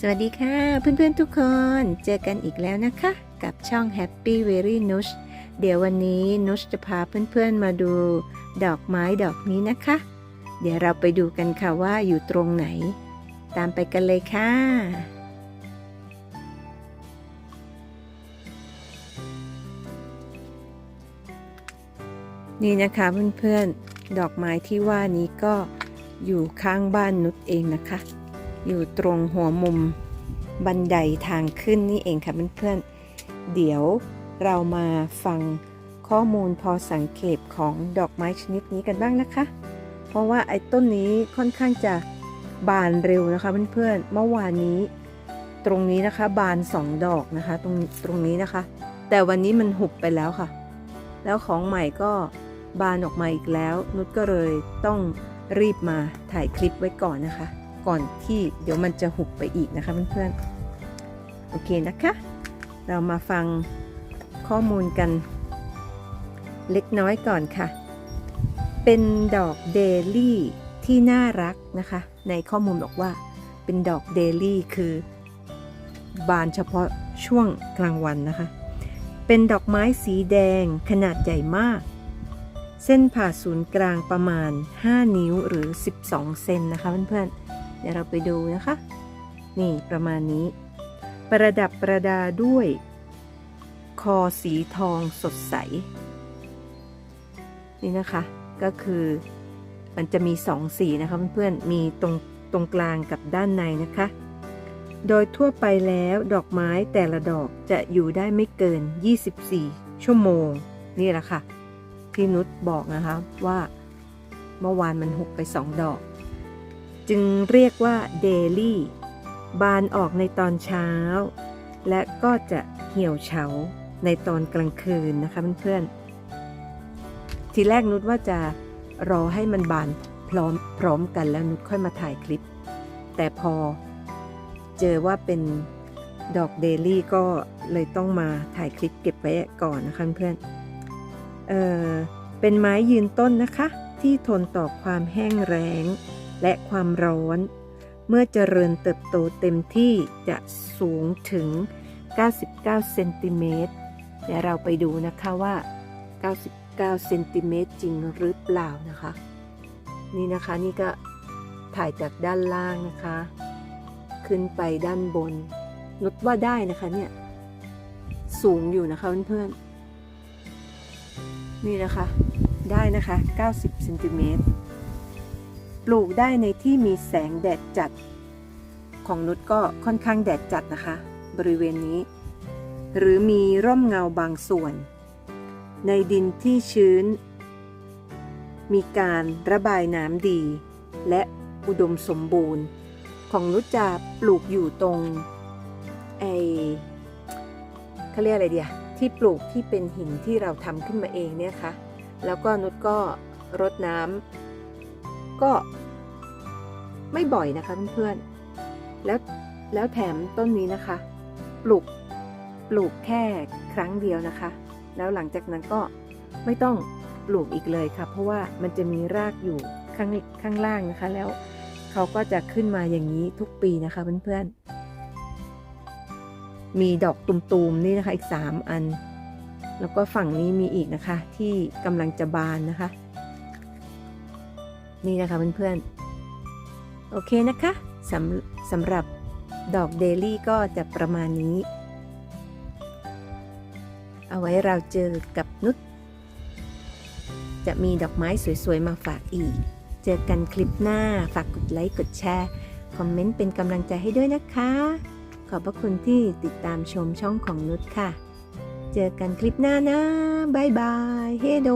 สวัสดีค่ะ เพื่อนๆทุกคน เจอกันอีกแล้วนะคะ กับช่อง Happy Very Nush เดี๋ยววันนี้นุชจะพาเพื่อนๆมาดู ดอกไม้ดอกนี้นะคะ เดี๋ยวเราไปดูกันค่ะว่าอยู่ตรงไหน ตามไปกันเลยค่ะนี่นะคะเพื่อนๆ ดอกไม้ที่ว่านี้ก็อยู่ข้างบ้านนุชเองนะคะ อยู่ตรงหัวมุมบันไดทางขึ้นนี่เองค่ะเพื่อนๆ เดี๋ยวเรามาฟังข้อมูลพอสังเกตของดอกไม้ชนิดนี้กันบ้างนะคะ เพราะว่าไอ้ต้นนี้ค่อนข้างจะบานเร็วนะคะเพื่อนๆ เมื่อวานนี้ ตรงนี้นะคะบานสองดอกนะคะตรงตรงนี้นะคะ แต่วันนี้มันหุบไปแล้วค่ะ แล้วของใหม่ก็บานออกมาอีกแล้ว นุชก็เลยต้องรีบมาถ่ายคลิปไว้ก่อนนะคะ ก่อนที่เดี๋ยวมันจะหุบไปอีกนะคะเพื่อนๆ โอเคนะคะ เรามาฟังข้อมูลกัน เล็กน้อยก่อนค่ะ เป็นดอกเดลี่ที่น่ารักนะคะ ในข้อมูลบอกว่า เป็นดอกเดลี่คือบานเฉพาะช่วงกลางวันนะคะ เป็นดอกไม้สีแดงขนาดใหญ่มาก เส้นผ่าศูนย์กลางประมาณ 5 นิ้วหรือ 12 เซนนะคะเพื่อนๆ ดี๋ยวเราไปดูนะคะ นี่ประมาณนี้ ประดับประดาด้วย คอสีทองสดใส นี่นะคะก็คือมันจะมีสองสีนะคะเพื่อนๆมีตรงตรงกลางกับด้านในนะคะ โดยทั่วไปแล้วดอกไม้แต่ละดอกจะอยู่ได้ไม่เกิน 24 ชั่วโมง นี่แหละค่ะที่นุชบอกนะคะว่าเมื่อวานมันหุบไปสองดอก จึงเรียกว่าเดลี่บานออกในตอนเช้า และก็จะเหี่ยวเฉาในตอนกลางคืนนะคะเพื่อนๆ ทีแรกนุชว่าจะรอให้มันบานพร้อมพร้อมกันแล้วนุชค่อยมาถ่ายคลิป แต่พอเจอว่าเป็นดอกเดลี่ก็เลยต้องมาถ่ายคลิปเก็บไว้ก่อนนะคะเพื่อนเออเป็นไม้ยืนต้นนะคะ ที่ทนต่อความแห้งแล้ง และความร้อน เมื่อเจริญเติบโตเต็มที่จะสูงถึง 99 เซนติเมตรเดี๋ยวเราไปดูนะคะว่า 99 เซนติเมตรจริงหรือเปล่านะคะ นี่นะคะนี่ก็ถ่ายจากด้านล่างนะคะ ขึ้นไปด้านบน นุดว่าได้นะคะเนี่ย สูงอยู่นะคะเพื่อนๆนี่นะคะ ได้นะคะ 90 เซนติเมตร ปลูกได้ในที่มีแสงแดดจัด ของนุชก็ค่อนข้างแดดจัดนะคะ บริเวณนี้ หรือมีร่มเงาบางส่วน ในดินที่ชื้น มีการระบายน้ำดี และอุดมสมบูรณ์ ของนุชจะปลูกอยู่ตรงไอเขาเรียกอะไรเดียที่ปลูกที่เป็นหินที่เราทำขึ้นมาเองเนี่ยค่ะแล้วก็นุชก็รดน้ำ ก็ไม่บ่อยนะคะเพื่อนๆ แล้วแล้วแถมต้นนี้นะคะ ปลูกปลูกแค่ครั้งเดียวนะคะ แล้วหลังจากนั้นก็ไม่ต้องปลูกอีกเลยค่ะ เพราะว่ามันจะมีรากอยู่ข้างข้างล่างนะคะ แล้วเขาก็จะขึ้นมาอย่างนี้ทุกปีนะคะเพื่อนๆ มีดอกตุ่มๆนี่นะคะอีก 3 อัน แล้วก็ฝั่งนี้มีอีกนะคะที่กำลังจะบานนะคะ นี่นะคะเพื่อนๆ โอเคนะคะสำสำหรับดอกเดลี่ก็จะประมาณนี้ เอาไว้เราเจอกับนุชจะมีดอกไม้สวยๆ มาฝากอีก เจอกันคลิปหน้า ฝากกดไลค์ กดแชร์ คอมเมนต์เป็นกำลังใจให้ด้วยนะคะ ขอบพระคุณที่ติดตามชมช่องของนุชค่ะ เจอกันคลิปหน้านะบายบาย เฮโด